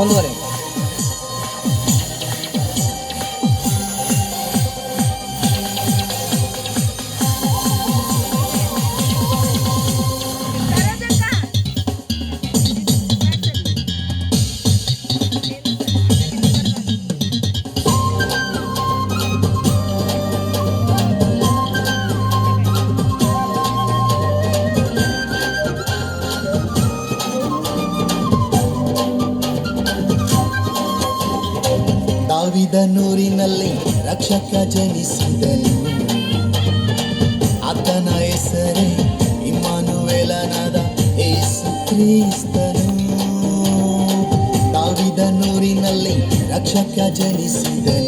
こんなだ ದಾವಿದನೂರಿನಲ್ಲಿ ರಕ್ಷಕ ಜನಿಸಿದನು. ಆತನ ಹೆಸರೇ ಇಮ್ಮಾನುವೇಲನಾದ ಏಸು ಕ್ರಿಸ್ತನು. ದಾವಿದನೂರಿನಲ್ಲಿ ರಕ್ಷಕ ಜನಿಸಿದನು.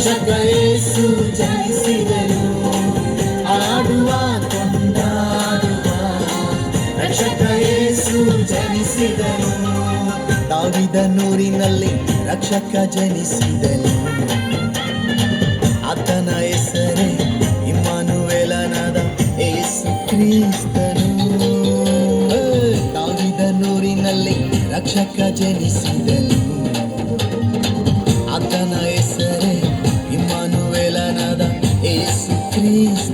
ರಕ್ಷಕ ಯೇಸು ಜನಿಸಿದನು. ಆಡುವ ಕೊಂಡಾಡುವ ರಕ್ಷಕ ಯೇಸು ಜನಿಸಿದನು ದಾವಿದನೂರಿನಲ್ಲಿ ರಕ್ಷಕ ಜನಿಸಿದನು. ಆತನ ಹೆಸರೇ ಇಮ್ಮಾನುವೇಲನಾದ ಏಸು ಕ್ರಿಸ್ತನು. ದಾವಿದನೂರಿನಲ್ಲಿ ರಕ್ಷಕ ಜನಿಸಿದನು. ಏಸು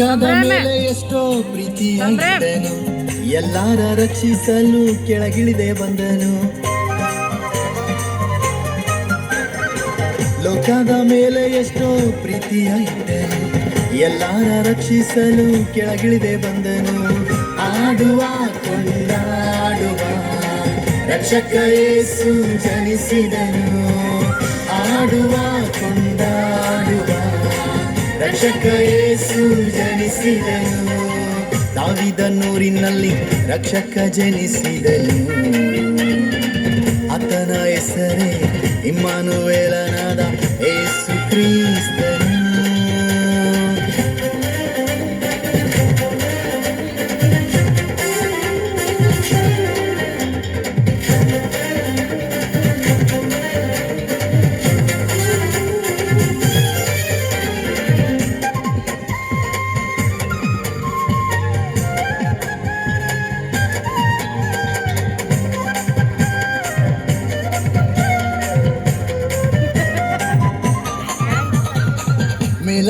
ಲೋಕದ ಮೇಲೆ ಎಷ್ಟೋ ಪ್ರೀತಿಯಾಗಿದ್ದನು ಎಲ್ಲಾರ ರಕ್ಷಿಸಲು ಕೆಳಗಿಳಿದೆ ಬಂದನು. ಲೋಕದ ಮೇಲೆ ಎಷ್ಟೋ ಪ್ರೀತಿಯಾಗಿದ್ದನು ಎಲ್ಲಾರ ರಕ್ಷಿಸಲು ಕೆಳಗಿಳಿದೆ ಬಂದನು. ಆಡುವ ಕೊಂಡಾಡುವ ರಕ್ಷಕ ಯೇಸು ಜನಿಸಿದನು. ಆಡುವ ರಕ್ಷಕ ಯೇಸು ಜನಿಸಿದನು. ದಾವಿದನೂರಿನಲ್ಲಿ ರಕ್ಷಕ ಜನಿಸಿದನು. ಆತನ ಹೆಸರೇ ಇಮ್ಮಾನುವೇಲನಾದ ಏಸು ಕ್ರಿಸ್ತನು.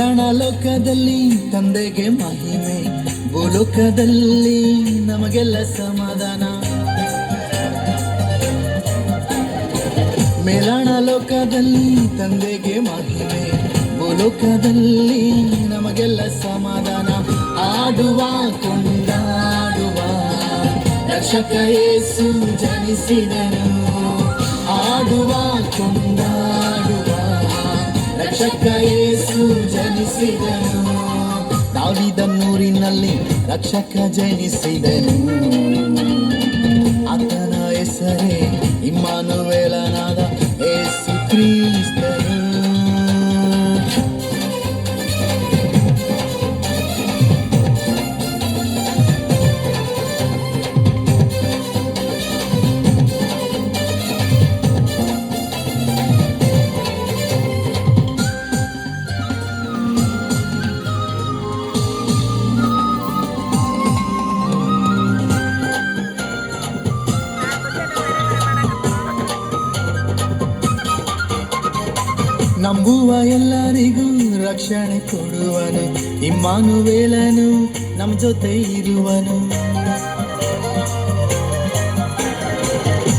ಮೇಲಣ ಲೋಕದಲ್ಲಿ ತಂದೆಗೆ ಮಹಿಮೆ, ಭೂಲೋಕದಲ್ಲಿ ನಮಗೆಲ್ಲ ಸಮಾಧಾನ. ಮೇಲಾಣ ಲೋಕದಲ್ಲಿ ತಂದೆಗೆ ಮಹಿಮೆ, ಭೂಲೋಕದಲ್ಲಿ ನಮಗೆಲ್ಲ ಸಮಾಧಾನ. ಆಡುವ, ಕೊಂಡಾಡುವ, ರಕ್ಷಕ ಯೇಸು ಜನಿಸಿದನು. ಆಡುವ, ಕೊಂಡಾಡುವ, ರಕ್ಷಕ ಯೇಸು ಜನಿಸಿದನು. ದಾವಿದನೂರಿನಲ್ಲಿ ರಕ್ಷಕ ಜನಿಸಿದನು. ನಂಬುವ ಎಲ್ಲರಿಗೂ ರಕ್ಷಣೆ ಕೊಡುವನು. ಇಮ್ಮಾನುವೇಲನು ನಮ್ಮ ಜೊತೆ ಇರುವನು.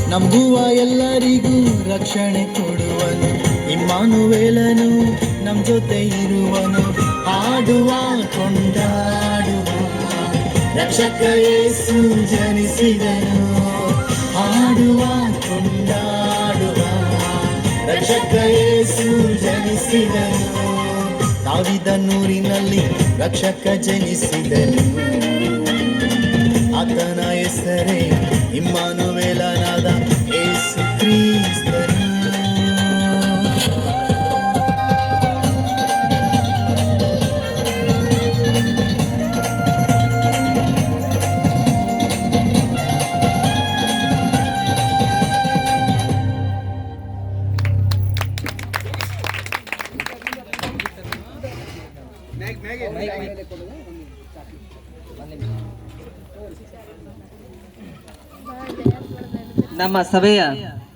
ನಂಬುವ ಎಲ್ಲರಿಗೂ ರಕ್ಷಣೆ ಕೊಡುವನು. ಇಮ್ಮಾನುವೇಲನು ನಮ್ಮ ಜೊತೆ ಇರುವನು. ಹಾಡುವ, ಕೊಂಡಾಡುವ, ರಕ್ಷಕ ಯೇಸು ಜನಿಸಿದನು. ಹಾಡುವ ರಕ್ಷಕ ಯೇಸು ಜನಿಸಿದನು. ದಾವಿದನೂರಿನಲ್ಲಿ ರಕ್ಷಕ ಜನಿಸಿದನು. ಆತನ ಹೆಸರೇ ಇಮ್ಮಾನುವೇಲನಾದ ಯೇಸು ನಮ್ಮ ಸಭೆಯ